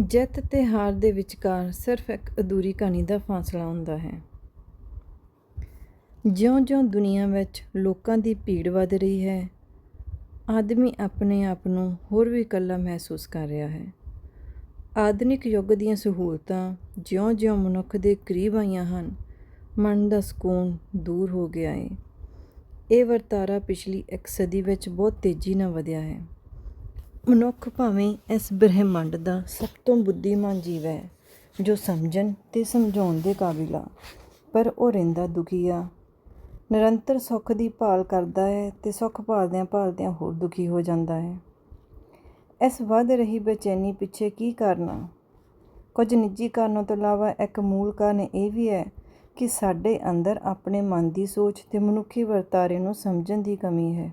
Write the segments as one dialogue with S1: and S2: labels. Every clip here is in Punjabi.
S1: ਜਿੱਤ ਤੇ ਹਾਰ ਦੇ ਵਿਚਕਾਰ ਸਿਰਫ ਇੱਕ ਅਧੂਰੀ ਕਹਾਣੀ ਦਾ ਫਾਸਲਾ ਹੁੰਦਾ ਹੈ। ਜਿਉਂ-ਜਿਉਂ ਦੁਨੀਆ ਵਿੱਚ ਲੋਕਾਂ ਦੀ ਭੀੜ ਵਧ ਰਹੀ ਹੈ, ਆਦਮੀ ਆਪਣੇ ਆਪ ਨੂੰ ਹੋਰ ਵੀ ਇਕੱਲਾ ਮਹਿਸੂਸ ਕਰ ਰਿਹਾ ਹੈ। ਆਧੁਨਿਕ ਯੁੱਗ ਦੀਆਂ ਸਹੂਲਤਾਂ ਜਿਉਂ-ਜਿਉਂ ਮਨੁੱਖ ਦੇ ਕਰੀਬ ਆਈਆਂ ਹਨ, ਮਨ ਦਾ ਸਕੂਨ ਦੂਰ ਹੋ ਗਿਆ ਹੈ ਇਹ ਵਰਤਾਰਾ ਪਿਛਲੀ ਇੱਕ ਸਦੀ ਵਿੱਚ ਬਹੁਤ ਤੇਜ਼ੀ ਨਾਲ ਵਧਿਆ ਹੈ। ਮਨੁੱਖ ਭਾਵੇਂ ਇਸ ਬ੍ਰਹਿਮੰਡ ਦਾ ਸਭ ਤੋਂ ਬੁੱਧੀਮਾਨ ਜੀਵ ਹੈ, ਜੋ ਸਮਝਣ ਤੇ ਸਮਝਾਉਣ ਦੇ ਕਾਬਿਲ ਆ। ਪਰ ਉਹ ਰਹਿੰਦਾ ਦੁਖੀ ਆ। ਨਿਰੰਤਰ ਸੁੱਖ ਦੀ ਭਾਲ ਕਰਦਾ ਹੈ ਤੇ ਸੁੱਖ ਭਾਲਦਿਆਂ ਭਾਲਦਿਆਂ ਹੋਰ ਦੁਖੀ ਹੋ ਜਾਂਦਾ ਹੈ। ਇਸ ਵੱਧ ਰਹੀ ਬੇਚੈਨੀ ਪਿੱਛੇ ਕੀ ਕਰਨਾ ਕੁਝ ਨਿੱਜੀ ਕਾਰਨਾਂ ਤੋਂ ਇਲਾਵਾ ਇੱਕ ਮੂਲ ਕਾਰਨ ਇਹ ਵੀ ਹੈ ਕਿ ਸਾਡੇ ਅੰਦਰ ਆਪਣੇ ਮਨ ਦੀ ਸੋਚ ਤੇ ਮਨੁੱਖੀ ਵਰਤਾਰੇ ਨੂੰ ਸਮਝਣ ਦੀ ਕਮੀ ਹੈ।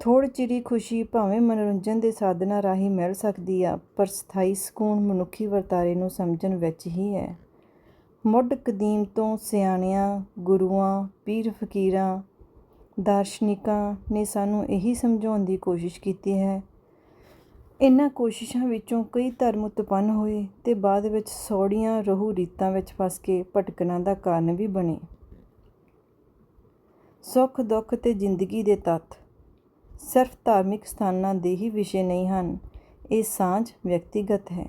S1: ਥੋੜ੍ਹੀ ਚਿਰੀ ਖੁਸ਼ੀ ਭਾਵੇਂ ਮਨੋਰੰਜਨ ਦੇ ਸਾਧਨਾਂ ਰਾਹੀਂ ਮਿਲ ਸਕਦੀ ਆ, ਪਰ ਸਥਾਈ ਸਕੂਨ ਮਨੁੱਖੀ ਵਰਤਾਰੇ ਨੂੰ ਸਮਝਣ ਵਿੱਚ ਹੀ ਹੈ। ਮੁੱਢ ਕਦੀਮ ਤੋਂ ਸਿਆਣਿਆਂ, ਗੁਰੂਆਂ, ਪੀਰ ਫਕੀਰਾਂ, ਦਾਰਸ਼ਨਿਕਾਂ ਨੇ ਸਾਨੂੰ ਇਹੀ ਸਮਝਾਉਣ ਦੀ ਕੋਸ਼ਿਸ਼ ਕੀਤੀ ਹੈ। ਇਹਨਾਂ ਕੋਸ਼ਿਸ਼ਾਂ ਵਿੱਚੋਂ ਕਈ ਧਰਮ ਉਤਪੰਨ ਹੋਏ ਤੇ ਬਾਅਦ ਵਿੱਚ ਸੌੜੀਆਂ ਰਹੂ ਰੀਤਾਂ ਵਿੱਚ ਫਸ ਕੇ ਭਟਕਣਾ ਦਾ ਕਾਰਨ ਵੀ ਬਣੇ। ਸੁੱਖ ਦੁੱਖ ਤੇ ਜ਼ਿੰਦਗੀ ਦੇ ਤੱਤ ਸਿਰਫ ਧਾਰਮਿਕ ਸਥਾਨਾਂ ਦੇ ਹੀ ਵਿਸ਼ੇ ਨਹੀਂ ਹਨ, ਇਹ ਸਾਂਝ ਵਿਅਕਤੀਗਤ ਹੈ।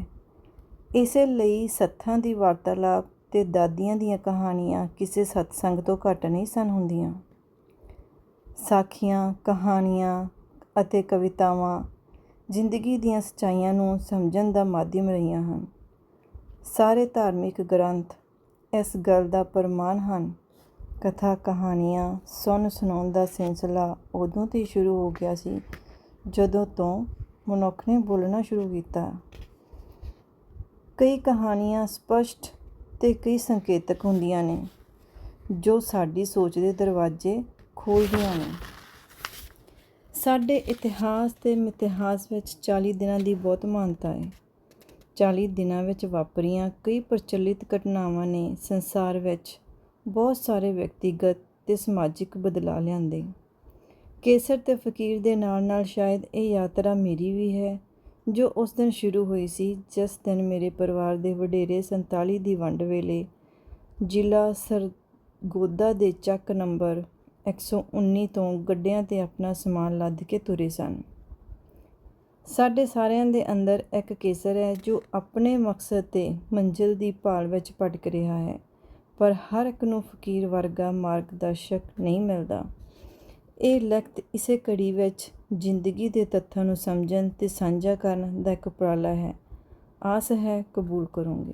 S1: ਇਸੇ ਲਈ ਸੱਥਾਂ ਦੀ ਵਾਰਤਾਲਾਪ ਤੇ ਦਾਦੀਆਂ ਦੀਆਂ ਕਹਾਣੀਆਂ ਕਿਸੇ ਸਤਸੰਗ ਤੋਂ ਘੱਟ ਨਹੀਂ ਸਨ ਹੁੰਦੀਆਂ। ਸਾਖੀਆਂ, ਕਹਾਣੀਆਂ ਅਤੇ ਕਵਿਤਾਵਾਂ ਜ਼ਿੰਦਗੀ ਦੀਆਂ ਸਚਾਈਆਂ ਨੂੰ ਸਮਝਣ ਦਾ ਮਾਧਿਅਮ ਰਹੀਆਂ ਹਨ। ਸਾਰੇ ਧਾਰਮਿਕ ਗ੍ਰੰਥ ਇਸ ਗੱਲ ਦਾ ਪ੍ਰਮਾਣ ਹਨ ਕਥਾ ਕਹਾਣੀਆਂ, ਸੁਣ ਸੁਣਾਉਣ ਦਾ ਸਿਲਸਿਲਾ ਉਦੋਂ ਤੋਂ ਹੀ ਸ਼ੁਰੂ ਹੋ ਗਿਆ ਸੀ, ਜਦੋਂ ਤੋਂ ਮਨੁੱਖ ਨੇ ਬੋਲਣਾ ਸ਼ੁਰੂ ਕੀਤਾ। ਕਈ ਕਹਾਣੀਆਂ ਸਪਸ਼ਟ ਤੇ ਕਈ ਸੰਕੇਤਕ ਹੁੰਦੀਆਂ ਨੇ, ਜੋ ਸਾਡੀ ਸੋਚ ਦੇ ਦਰਵਾਜ਼ੇ ਖੋਲ੍ਹਦੀਆਂ ਨੇ। ਸਾਡੇ ਇਤਿਹਾਸ ਤੇ ਮਿਥਿਹਾਸ ਵਿੱਚ 40 ਦਿਨਾਂ ਦੀ ਬਹੁਤ ਮਾਨਤਾ ਹੈ। 40 ਦਿਨਾਂ ਵਿੱਚ ਵਾਪਰੀਆਂ ਕਈ ਪ੍ਰਚਲਿਤ ਘਟਨਾਵਾਂ ਨੇ ਸੰਸਾਰ ਵਿੱਚ ਬਹੁਤ ਸਾਰੇ ਵਿਅਕਤੀਗਤ ਤੇ ਸਮਾਜਿਕ ਬਦਲਾਅ ਲਿਆਂਦੇ। ਕੇਸਰ ਤੇ ਫਕੀਰ ਦੇ ਨਾਲ ਨਾਲ ਸ਼ਾਇਦ ਇਹ ਯਾਤਰਾ ਮੇਰੀ ਵੀ ਹੈ, ਜੋ ਉਸ ਦਿਨ ਸ਼ੁਰੂ ਹੋਈ ਸੀ, ਜਿਸ ਦਿਨ ਮੇਰੇ ਪਰਿਵਾਰ ਦੇ ਵਡੇਰੇ 47 ਦੀ ਵੰਡ ਵੇਲੇ ਜ਼ਿਲ੍ਹਾ ਸਰਗੋਦਾ ਦੇ ਚੱਕ ਨੰਬਰ 119 ਤੋਂ ਗੱਡਿਆਂ ਤੇ ਆਪਣਾ ਸਮਾਨ ਲੱਦ ਕੇ ਤੁਰੇ ਸਨ। ਸਾਡੇ ਸਾਰਿਆਂ ਦੇ ਅੰਦਰ ਇੱਕ ਕੇਸਰ ਹੈ, ਜੋ ਆਪਣੇ ਮਕਸਦ ਤੇ ਮੰਜ਼ਿਲ ਦੀ ਭਾਲ ਵਿੱਚ ਭਟਕ ਰਿਹਾ ਹੈ। ਪਰ ਹਰ ਇੱਕ ਨੂੰ ਫਕੀਰ ਵਰਗਾ ਮਾਰਗਦਰਸ਼ਕ ਨਹੀਂ ਮਿਲਦਾ। ਇਹ ਲਖਤ ਇਸੇ ਘੜੀ ਵਿੱਚ ਜ਼ਿੰਦਗੀ ਦੇ ਤੱਥਾਂ ਨੂੰ ਸਮਝਣ ਤੇ ਸਾਂਝਾ ਕਰਨ ਦਾ ਇੱਕ ਉਪਰਾਲਾ ਹੈ। ਆਸ ਹੈ, ਕਬੂਲ ਕਰੋਗੇ।